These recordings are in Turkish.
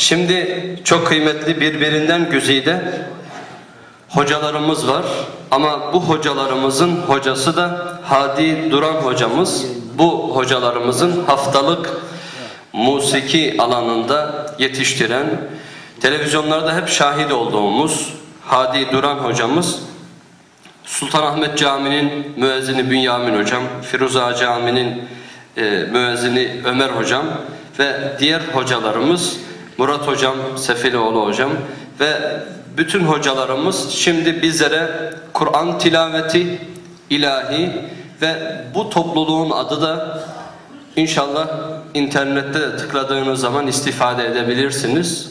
Şimdi çok kıymetli birbirinden güzide hocalarımız var. Ama bu hocalarımızın hocası da Hadi Duran hocamız. Bu hocalarımızın haftalık musiki alanında yetiştiren, televizyonlarda hep şahit olduğumuz Hadi Duran hocamız Sultanahmet Camii'nin müezzini Bünyamin Hocam, Firuza Camii'nin e, müezzini Ömer Hocam ve diğer hocalarımız Murat Hocam, Sefilioğlu Hocam ve bütün hocalarımız şimdi bizlere Kur'an tilaveti ilahi ve bu topluluğun adı da inşallah internette tıkladığınız zaman istifade edebilirsiniz.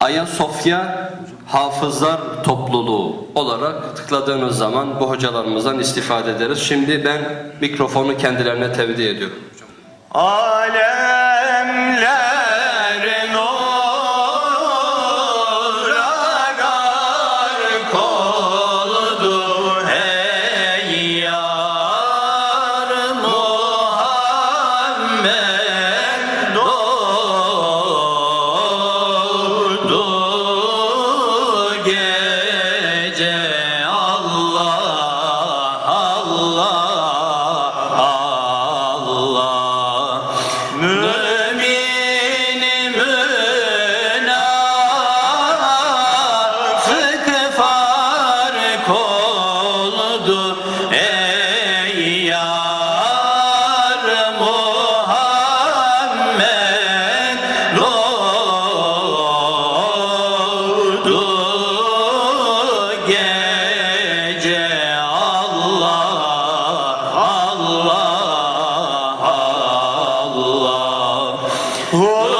Ayasofya Hafızlar Topluluğu olarak tıkladığınız zaman bu hocalarımızdan istifade ederiz. Şimdi ben mikrofonu kendilerine tevdi ediyorum. Alemler う。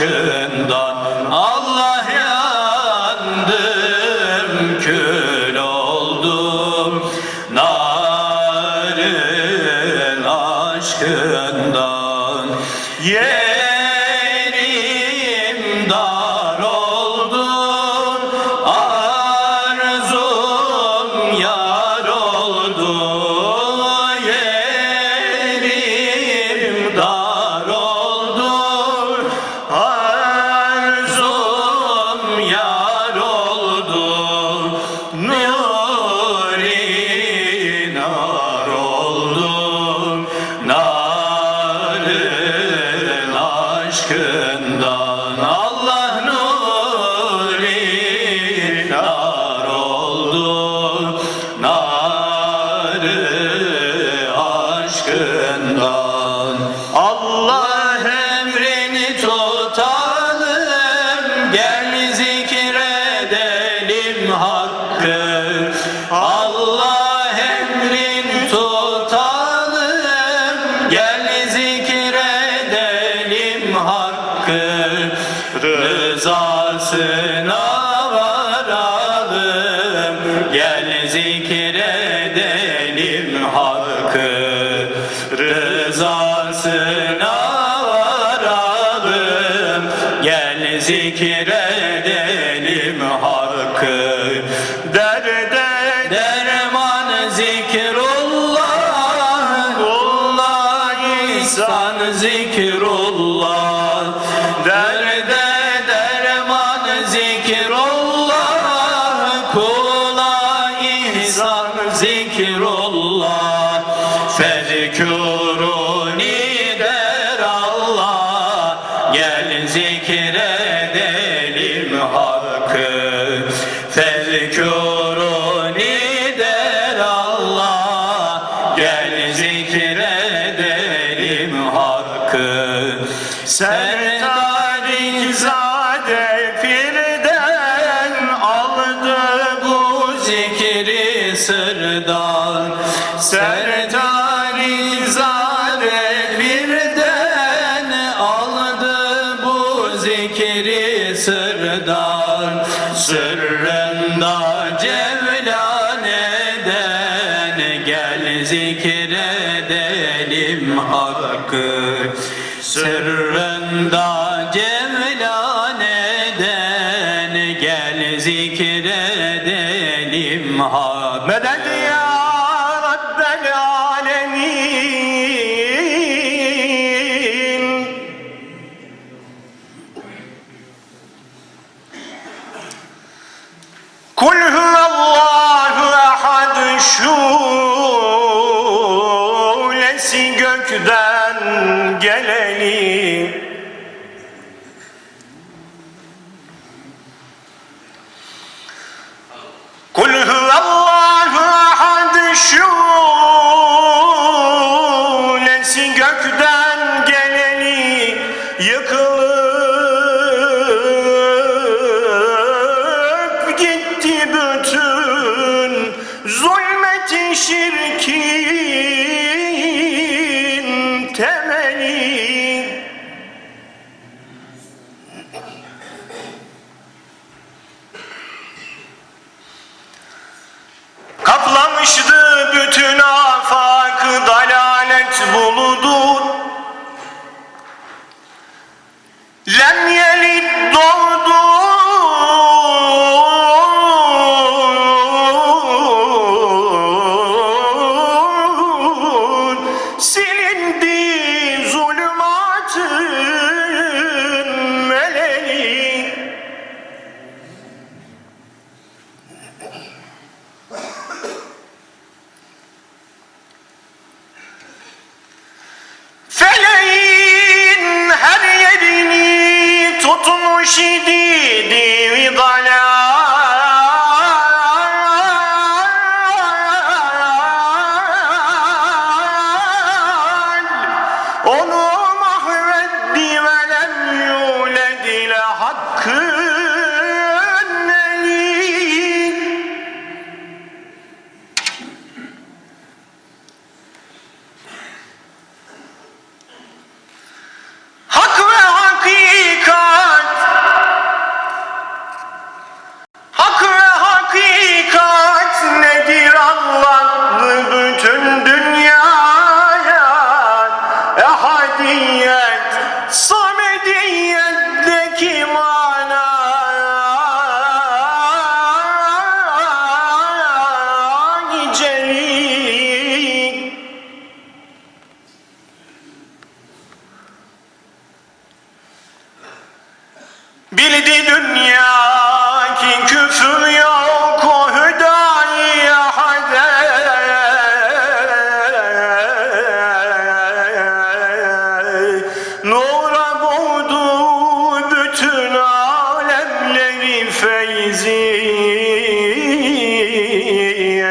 Aşkından aşkından Allah emrini tutalım gel zikredelim hakkı. Allah emrini tutalım gel zikredelim hakkı. Rızasına varalım gel zikredelim hakkı rızasına varalım Gel zikredelim. Tezküruni der Allah Gel zikredelim hakkı Tezküruni der Allah Gel zikredelim hakkı Sertarin zade firden aldı bu zikri sırdan. Sertarin izare birden aldı bu zikri sırdan. Sırrında cevlan eden gel zikredelim hakkı. Sırrında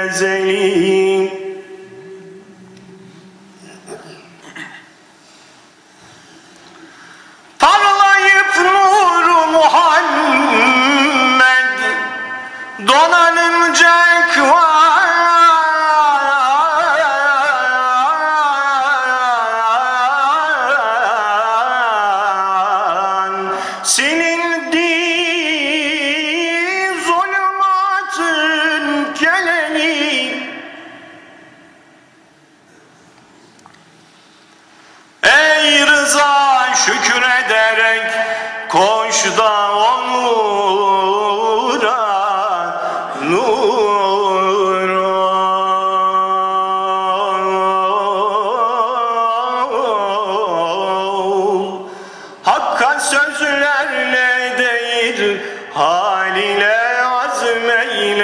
Isaiah.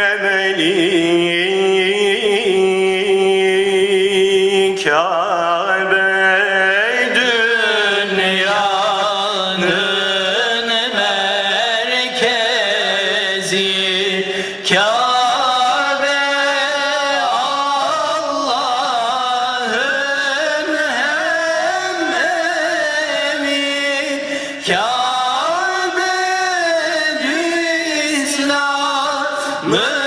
Emily. Man.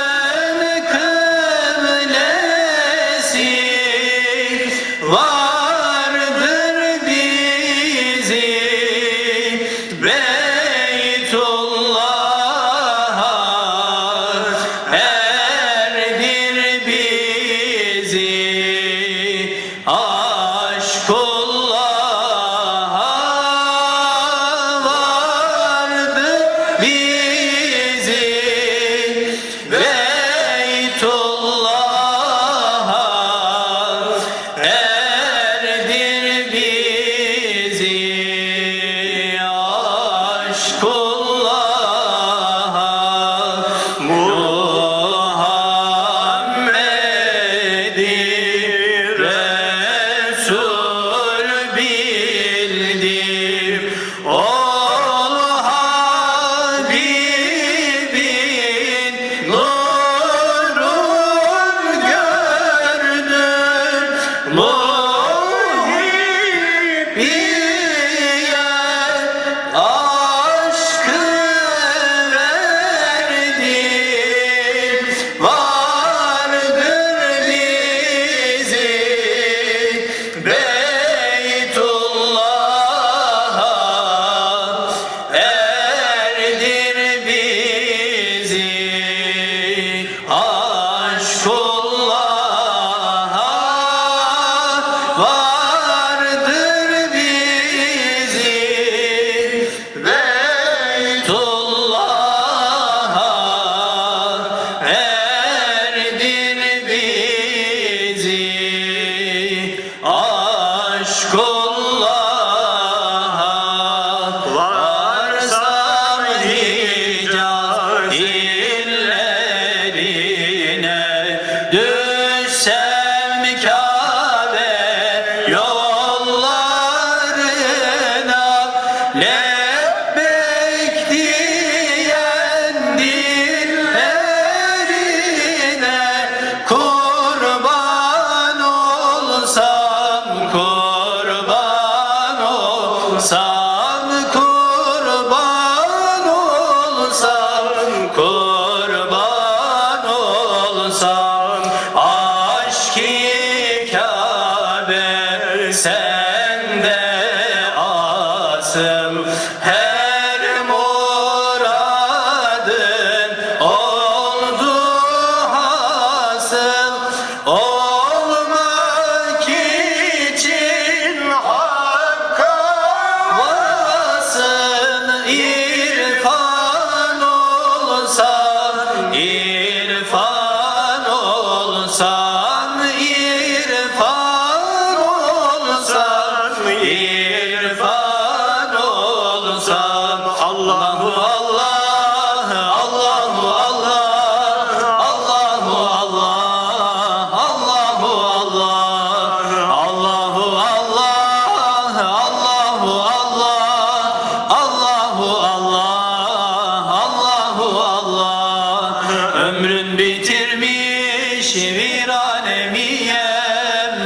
bitirmiş bir viranemiyen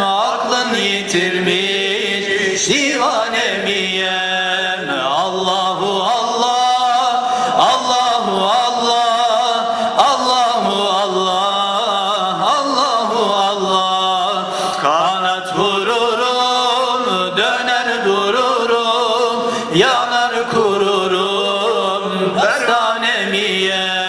Aklın yitirmiş divanemiyen Allahu Allah, Allahu Allah, Allahu Allah, Allahu Allah. Kanat vururum, döner dururum, yanar kururum. Pervanemiyen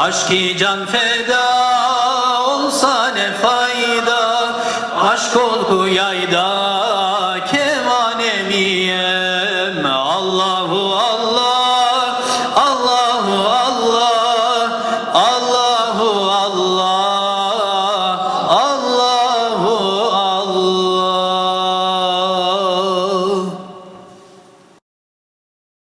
Aşk-ı can feda olsa ne fayda? Aşk olgu yayda